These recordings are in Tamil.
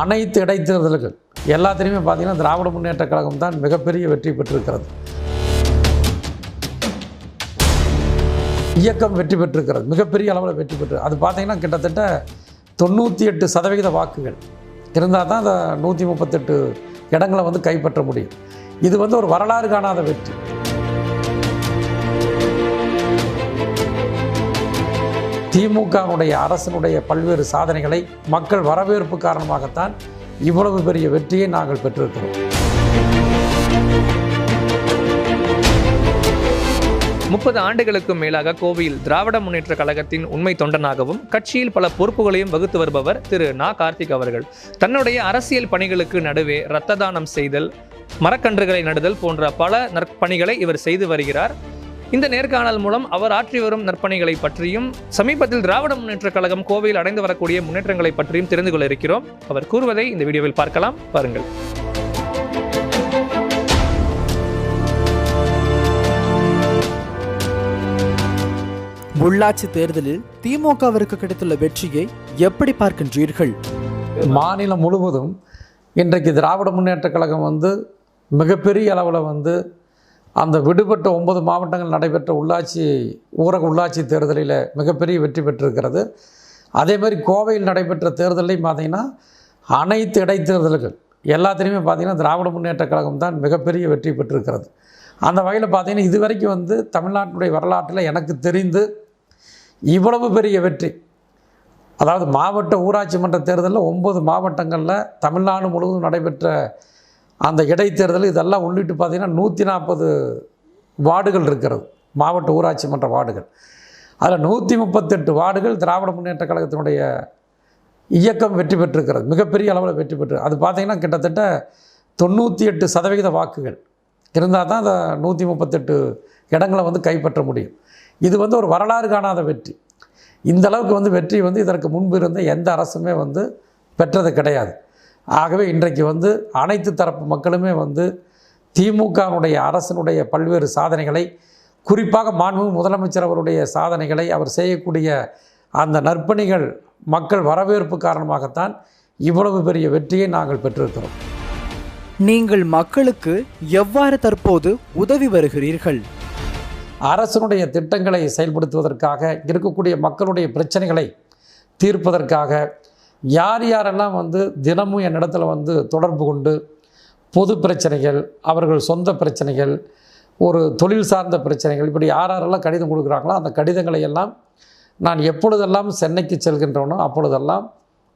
அனைத்து இடைத்தேர்தல்கள் எல்லாத்திலையுமே பார்த்தீங்கன்னா திராவிட முன்னேற்ற கழகம் தான் மிகப்பெரிய வெற்றி பெற்றிருக்கிறது. இயக்கம் வெற்றி பெற்றிருக்கிறது மிகப்பெரிய அளவில் வெற்றி பெற்று அது பார்த்தீங்கன்னா கிட்டத்தட்ட தொண்ணூற்றி எட்டு சதவிகித வாக்குகள். இருந்தால் தான் அந்த நூற்றி முப்பத்தெட்டு இடங்களை வந்து கைப்பற்ற முடியும். இது வந்து ஒரு வரலாறு காணாத வெற்றி. திமுகவுடைய அரசனுடைய பல்வேறு சாதனைகளை மக்கள் வரவேற்பு காரணமாகத்தான் இவ்வளவு பெரிய வெற்றியை நாங்கள் பெற்றிருக்கிறோம். முப்பது ஆண்டுகளுக்கும் மேலாக கோவையில் திராவிட முன்னேற்ற கழகத்தின் உண்மை தொண்டனாகவும் கட்சியில் பல பொறுப்புகளையும் வகுத்து வருபவர் திரு. நா. கார்த்திக் அவர்கள். தன்னுடைய அரசியல் பணிகளுக்கு நடுவே இரத்த தானம் செய்தல் மரக்கன்றுகளை நடுதல் போன்ற பல நற்பணிகளை இவர் செய்து வருகிறார். இந்த நேர்காணல் மூலம் அவர் ஆற்றி வரும் நற்பணிகளை பற்றியும் சமீபத்தில் திராவிட முன்னேற்ற கழகம் கோவையில் அடைந்து வரக்கூடிய முன்னேற்றங்களை பற்றியும் தெரிந்து கொள்ள இருக்கிறோம். அவர் கூறுவதை இந்த வீடியோவில் பார்க்கலாம். பாருங்கள் உள்ளாட்சி தேர்தலில் திமுகவிற்கு கிடைத்துள்ள வெற்றியை எப்படி பார்க்கின்றீர்கள்? மாநிலம் முழுவதும் இன்றைக்கு திராவிட முன்னேற்ற கழகம் வந்து மிகப்பெரிய அளவில் வந்து அந்த விடுபட்ட ஒன்பது மாவட்டங்கள் நடைபெற்ற உள்ளாட்சி ஊரக உள்ளாட்சி தேர்தலில் மிகப்பெரிய வெற்றி பெற்றிருக்கிறது. அதே மாதிரி கோவையில் நடைபெற்ற தேர்தலையும் பார்த்திங்கன்னா அனைத்து இடைத்தேர்தல்கள் எல்லாத்திலையுமே பார்த்திங்கன்னா திராவிட முன்னேற்ற கழகம் தான் மிகப்பெரிய வெற்றி பெற்றிருக்கிறது. அந்த வகையில் பார்த்தீங்கன்னா இதுவரைக்கும் வந்து தமிழ்நாட்டினுடைய வரலாற்றில் எனக்கு தெரிந்து இவ்வளவு பெரிய வெற்றி. அதாவது மாவட்ட ஊராட்சி மன்ற தேர்தலில் ஒம்பது மாவட்டங்களில் தமிழ்நாடு முழுவதும் நடைபெற்ற அந்த இடைத்தேர்தல் இதெல்லாம் உள்ளிட்டு பார்த்திங்கன்னா நூற்றி நாற்பது வார்டுகள் இருக்கிறது. மாவட்ட ஊராட்சி மன்ற வார்டுகள். அதில் நூற்றி முப்பத்தெட்டு வார்டுகள் திராவிட முன்னேற்ற கழகத்தினுடைய இயக்கம் வெற்றி பெற்றிருக்கிறது. மிகப்பெரிய அளவில் வெற்றி பெற்று அது பார்த்திங்கன்னா கிட்டத்தட்ட தொண்ணூற்றி எட்டு சதவிகித வாக்குகள். இருந்தால் தான் அந்த நூற்றி முப்பத்தெட்டு இடங்களை வந்து கைப்பற்ற முடியும். இது வந்து ஒரு வரலாறு காணாத வெற்றி. இந்த அளவுக்கு வந்து வெற்றி வந்து இதற்கு முன்பு இருந்த எந்த அரசுமே வந்து பெற்றது கிடையாது. ஆகவே இன்றைக்கு வந்து அனைத்து தரப்பு மக்களுமே வந்து திமுகவுடைய அரசனுடைய பல்வேறு சாதனைகளை குறிப்பாக மாண்பு முதலமைச்சர் அவருடைய சாதனைகளை அவர் செய்யக்கூடிய அந்த நற்பணிகள் மக்கள் வரவேற்பு காரணமாகத்தான் இவ்வளவு பெரிய வெற்றியை நாங்கள் பெற்றிருக்கிறோம். நீங்கள் மக்களுக்கு எவ்வாறு தற்போது உதவி வருகிறீர்கள்? அரசனுடைய திட்டங்களை செயல்படுத்துவதற்காக இருக்கக்கூடிய மக்களுடைய பிரச்சனைகளை தீர்ப்பதற்காக யார் யாரெல்லாம் வந்து தினமும் என்னிடத்துல வந்து தொடர்பு கொண்டு பொது பிரச்சனைகள் அவர்கள் சொந்த பிரச்சனைகள் ஒரு தொழில் சார்ந்த பிரச்சனைகள் இப்படி யார் யாரெல்லாம் கடிதம் கொடுக்குறாங்களோ அந்த கடிதங்களை எல்லாம் நான் எப்பொழுதெல்லாம் சென்னைக்கு செல்கின்றனோ அப்பொழுதெல்லாம்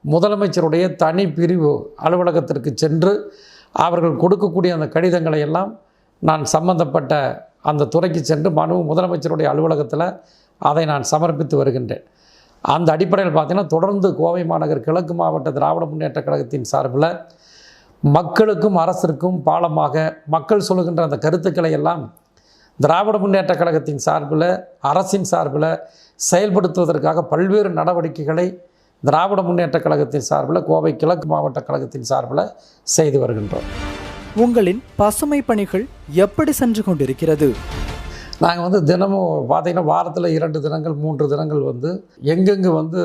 முதலமைச்சருடைய தனி பிரிவு அலுவலகத்திற்கு சென்று அவர்கள் கொடுக்கக்கூடிய அந்த கடிதங்களை எல்லாம் நான் சம்பந்தப்பட்ட அந்த துறைக்கு சென்று மனு முதலமைச்சருடைய அலுவலகத்தில் அதை நான் சமர்ப்பித்து வருகின்றேன். அந்த அடிப்படையில் பார்த்திங்கன்னா தொடர்ந்து கோவை மாநகர் கிழக்கு மாவட்ட திராவிட முன்னேற்ற கழகத்தின் சார்பில் மக்களுக்கும் அரசிற்கும் பாலமாக மக்கள் சொல்லுகின்ற அந்த கருத்துக்களை எல்லாம் திராவிட முன்னேற்ற கழகத்தின் சார்பில் அரசின் சார்பில் செயல்படுத்துவதற்காக பல்வேறு நடவடிக்கைகளை திராவிட முன்னேற்ற கழகத்தின் சார்பில் கோவை கிழக்கு மாவட்ட கழகத்தின் சார்பில் செய்து வருகின்றோம். உங்களின் பசுமை பணிகள் எப்படி சென்று கொண்டிருக்கிறது? நாங்கள் வந்து தினமும் பார்த்தீங்கன்னா வாரத்தில் இரண்டு தினங்கள் மூன்று தினங்கள் வந்து எங்கெங்கு வந்து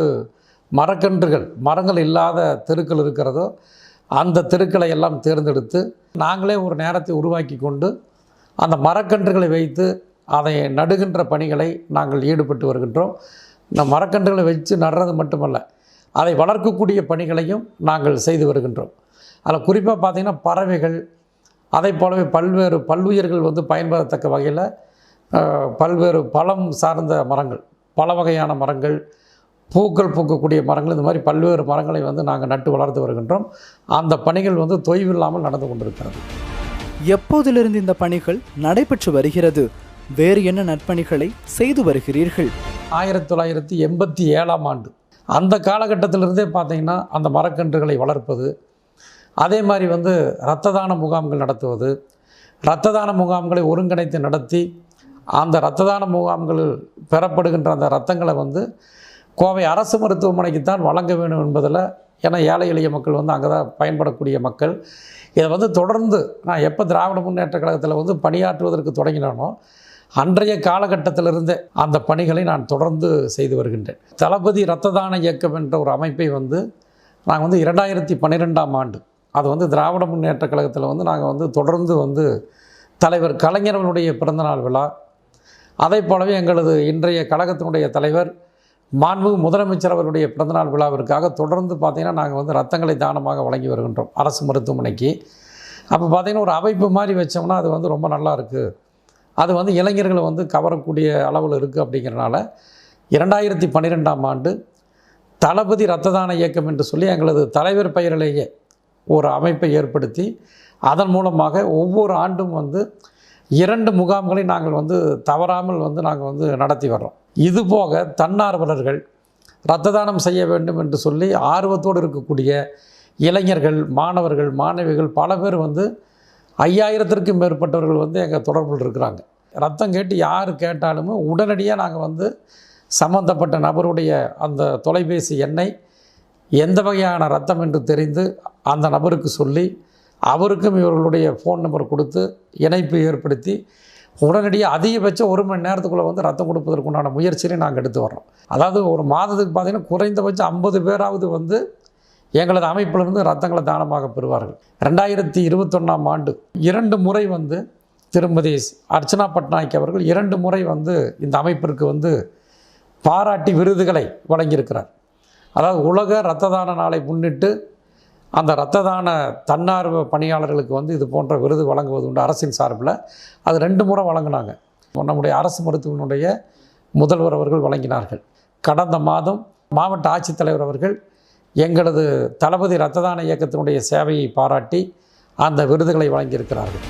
மரக்கன்றுகள் மரங்கள் இல்லாத தெருக்கள் இருக்கிறதோ அந்த தெருக்களை எல்லாம் தேர்ந்தெடுத்து நாங்களே ஒரு நேரத்தை உருவாக்கி கொண்டு அந்த மரக்கன்றுகளை வைத்து அதை நடுகின்ற பணிகளை நாங்கள் ஈடுபட்டு வருகின்றோம். இந்த மரக்கன்றுகளை வச்சு நடுறது மட்டுமல்ல அதை வளர்க்கக்கூடிய பணிகளையும் நாங்கள் செய்து வருகின்றோம். அதில் குறிப்பாக பார்த்திங்கன்னா பறவைகள் அதை போலவே பல்வேறு பல்லுயிர்கள் வந்து பயன்பெறத்தக்க வகையில் பல்வேறு பழம் சார்ந்த மரங்கள் பல வகையான மரங்கள் பூக்கள் பூக்கக்கூடிய மரங்கள் இந்த மாதிரி பல்வேறு மரங்களை வந்து நாங்கள் நட்டு வளர்த்து வருகின்றோம். அந்த பணிகள் வந்து தொய்வில்லாமல் நடந்து கொண்டிருக்கிறது. எப்போதிலிருந்து இந்த பணிகள் நடைபெற்று வருகிறது? வேறு என்ன நற்பணிகளை செய்து வருகிறீர்கள்? ஆயிரத்தி தொள்ளாயிரத்தி எண்பத்தி ஏழாம் ஆண்டு. அந்த காலகட்டத்திலிருந்தே பார்த்தீங்கன்னா அந்த மரக்கன்றுகளை வளர்ப்பது அதே மாதிரி வந்து இரத்த தான முகாம்கள் நடத்துவது இரத்த தான முகாம்களை ஒருங்கிணைத்து நடத்தி அந்த இரத்த தான முகாம்களில் பெறப்படுகின்ற அந்த ரத்தங்களை வந்து கோவை அரசு மருத்துவமனைக்கு தான் வழங்க வேண்டும் என்பதில் ஏன்னா ஏழை எளிய மக்கள் வந்து அங்கே தான் பயன்படக்கூடிய மக்கள். இதை வந்து தொடர்ந்து நான் எப்போ திராவிட முன்னேற்ற கழகத்தில் வந்து பணியாற்றுவதற்கு தொடங்கினானோ அன்றைய காலகட்டத்திலிருந்தே அந்த பணிகளை நான் தொடர்ந்து செய்து வருகின்றேன். தளபதி இரத்த தான இயக்கம் என்ற ஒரு அமைப்பை வந்து நாங்கள் வந்து இரண்டாயிரத்தி பன்னிரெண்டாம் ஆண்டு அது வந்து திராவிட முன்னேற்ற கழகத்தில் வந்து நாங்கள் வந்து தொடர்ந்து வந்து தலைவர் கலைஞர்களுடைய பிறந்தநாள் விழா அதை போலவே எங்களது இன்றைய கழகத்தினுடைய தலைவர் மாண்பு முதலமைச்சர் அவருடைய பிறந்தநாள் விழாவிற்காக தொடர்ந்து பார்த்திங்கன்னா நாங்கள் வந்து ரத்தங்களை தானமாக வழங்கி வருகின்றோம் அரசு மருத்துவமனைக்கு. அப்போ பார்த்திங்கன்னா ஒரு அமைப்பு மாதிரி வச்சோம்னா அது வந்து ரொம்ப நல்லா இருக்குது அது வந்து இளைஞர்களை வந்து கவரக்கூடிய அளவில் இருக்குது அப்படிங்கிறனால இரண்டாயிரத்தி பன்னிரெண்டாம் ஆண்டு தளபதி ரத்த தான இயக்கம் என்று சொல்லி எங்களது தலைவர் பெயரிலேயே ஒரு அமைப்பை ஏற்படுத்தி அதன் மூலமாக ஒவ்வொரு ஆண்டும் வந்து இரண்டு முகாம்களை நாங்கள் வந்து தவறாமல் வந்து நாங்கள் வந்து நடத்தி வர்றோம். இது போக தன்னார்வலர்கள் இரத்த தானம் செய்ய வேண்டும் என்று சொல்லி ஆர்வத்தோடு இருக்கக்கூடிய இளைஞர்கள் மாணவர்கள் மாணவிகள் பல பேர் வந்து ஐயாயிரத்திற்கும் மேற்பட்டவர்கள் வந்து எங்கள் தொடர்பில் இருக்கிறாங்க. ரத்தம் கேட்டு யார் கேட்டாலுமே உடனடியாக நாங்கள் வந்து சம்பந்தப்பட்ட நபருடைய அந்த தொலைபேசி எண்ணை எந்த வகையான ரத்தம் என்று தெரிந்து அந்த நபருக்கு சொல்லி அவருக்கும் இவர்களுடைய ஃபோன் நம்பர் கொடுத்து இணைப்பு ஏற்படுத்தி உடனடியாக அதிகபட்சம் ஒரு மணி நேரத்துக்குள்ளே வந்து ரத்தம் கொடுப்பதற்குண்டான முயற்சியை நாங்கள் எடுத்து வர்றோம். அதாவது ஒரு மாதத்துக்கு பார்த்திங்கன்னா குறைந்தபட்சம் ஐம்பது பேராவது வந்து எங்களது அமைப்பிலிருந்து ரத்தங்களை தானமாக பெறுவார்கள். ரெண்டாயிரத்தி இருபத்தொன்னாம் ஆண்டு இரண்டு முறை வந்து திருமதி அர்ச்சனா பட்நாயக் அவர்கள் இரண்டு முறை வந்து இந்த அமைப்பிற்கு வந்து பாராட்டி விருதுகளை வழங்கியிருக்கிறார். அதாவது உலக இரத்த தான நாளை முன்னிட்டு அந்த இரத்த தான தன்னார்வ பணியாளர்களுக்கு வந்து இது போன்ற விருது வழங்குவது உண்டு அரசின் சார்பில். அது ரெண்டு முறை வழங்கினாங்க. நம்முடைய அரசு மருத்துவனுடைய முதல்வர் அவர்கள் வழங்கினார்கள். கடந்த மாதம் மாவட்ட ஆட்சித்தலைவர் அவர்கள் எங்களது தளபதி இரத்த தான இயக்கத்தினுடைய சேவையை பாராட்டி அந்த விருதுகளை வழங்கியிருக்கிறார்கள்.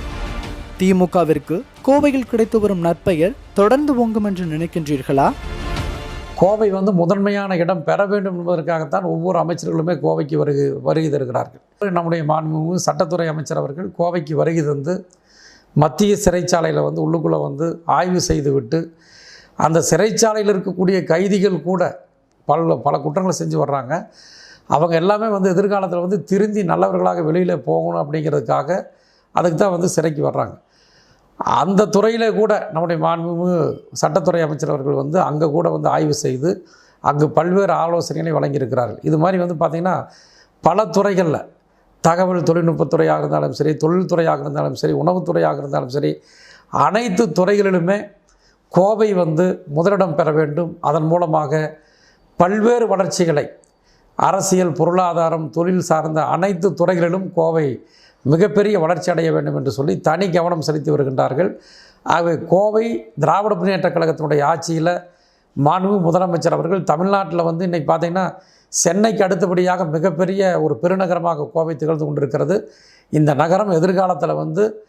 திமுகவிற்கு கோவையில் கிடைத்து வரும் நற்பெயர் தொடர்ந்து ஓங்கும் என்று நினைக்கின்றீர்களா? கோவை வந்து முதன்மையான இடம் பெற வேண்டும் என்பதற்காகத்தான் ஒவ்வொரு அமைச்சர்களுமே கோவைக்கு வருகை வருகை தருகிறார்கள். நம்முடைய மாண்பு சட்டத்துறை அமைச்சர் அவர்கள் கோவைக்கு வருகை தந்து மத்திய சிறைச்சாலையில் வந்து உள்ளுக்குள்ளே வந்து ஆய்வு செய்துவிட்டு அந்த சிறைச்சாலையில் இருக்கக்கூடிய கைதிகள் கூட பல பல குற்றங்களை செஞ்சு வர்றாங்க. அவங்க எல்லாமே வந்து எதிர்காலத்தில் வந்து திருந்தி நல்லவர்களாக வெளியில் போகணும் அப்படிங்கிறதுக்காக அதுக்கு தான் வந்து சிறைக்கு வர்றாங்க. அந்த துறையில் கூட நம்முடைய மாண்புமிகு சட்டத்துறை அமைச்சர் அவர்கள் வந்து அங்கே கூட வந்து ஆய்வு செய்து அங்கு பல்வேறு ஆலோசனைகளை வழங்கியிருக்கிறார்கள். இது மாதிரி வந்து பார்த்திங்கன்னா பல துறைகளில் தகவல் தொழில்நுட்பத்துறையாக இருந்தாலும் சரி தொழில்துறையாக இருந்தாலும் சரி உணவுத்துறையாக இருந்தாலும் சரி அனைத்து துறைகளிலுமே கோவை வந்து முதலிடம் பெற வேண்டும். அதன் மூலமாக பல்வேறு வளர்ச்சிகளை அரசியல் பொருளாதாரம் தொழில் சார்ந்த அனைத்து துறைகளிலும் கோவை மிகப்பெரிய வளர்ச்சி அடைய வேண்டும் என்று சொல்லி தனி கவனம் செலுத்தி வருகின்றார்கள். ஆகவே கோவை திராவிட முன்னேற்றக் கழகத்தினுடைய ஆட்சியில் மாண்பு முதலமைச்சர் அவர்கள் தமிழ்நாட்டில் வந்து இன்றைக்கி பார்த்திங்கன்னா சென்னைக்கு அடுத்தபடியாக மிகப்பெரிய ஒரு பெருநகரமாக கோவை திகழ்ந்து கொண்டிருக்கிறது. இந்த நகரம் எதிர்காலத்தில் வந்து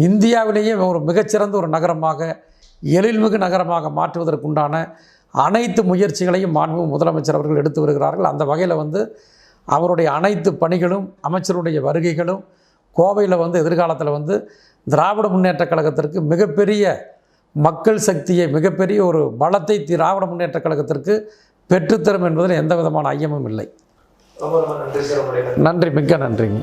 இந்தியாவிலேயே ஒரு மிகச்சிறந்த ஒரு நகரமாக எழில்மிகு நகரமாக மாற்றுவதற்குண்டான அனைத்து முயற்சிகளையும் மாண்பு முதலமைச்சர் அவர்கள் எடுத்து வருகிறார்கள். அந்த வகையில் வந்து அவருடைய அனைத்து பணிகளும் அமைச்சருடைய வருகைகளும் கோவையில் வந்து எதிர்காலத்தில் வந்து திராவிட முன்னேற்றக் கழகத்திற்கு மிகப்பெரிய மக்கள் சக்தியை மிகப்பெரிய ஒரு பலத்தை திராவிட முன்னேற்றக் கழகத்திற்கு பெற்றுத்தரும் என்பதில் எந்த விதமான ஐயமும் இல்லை. நன்றி மிக்க நன்றிங்க.